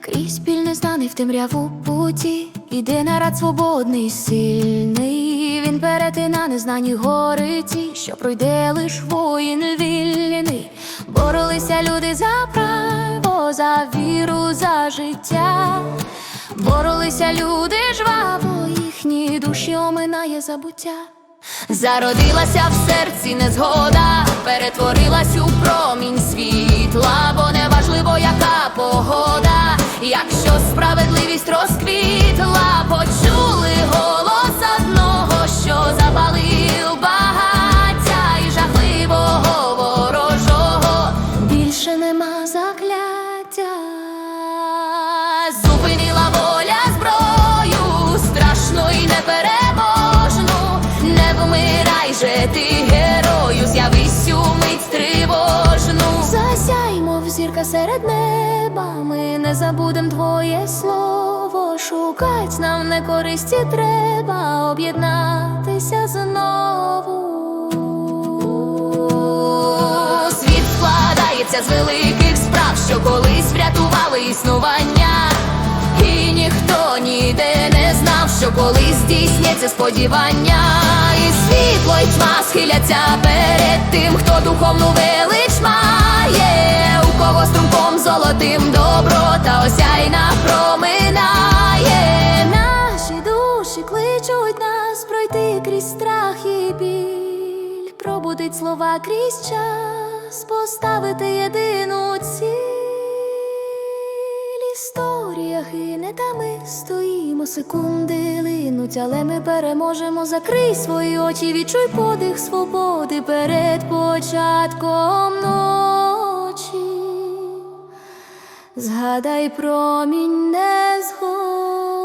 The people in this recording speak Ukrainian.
Крізь біль незнаний в темряву путі, іде нарад свободний, сильний. Він перетина незнані гори ті, що пройде лиш воїн вільний. Боролися люди за право, за віру, за життя. Боролися люди жваво, їхні душі оминає забуття. Зародилася в серці незгода, перетворилась у промінь світла, бо неважливо, яка погода, якщо справедливість розквітла, почули Серед неба, ми не забудем твоє слово. Шукать нам не користі треба, об'єднатися знову. Світ складається з великих справ, що колись врятували існування. І ніхто ніде не знав, що колись здійсняться сподівання, і світло й тьма схиляться перед тим, хто духовну велич має, пройти крізь страх і біль, пробудить слова крізь час, поставити єдину ціль. Історія гине, та ми стоїмо, секунди линуть, але ми переможемо. Закрий свої очі, відчуй подих свободи перед початком ночі. Згадай промінь незгоди.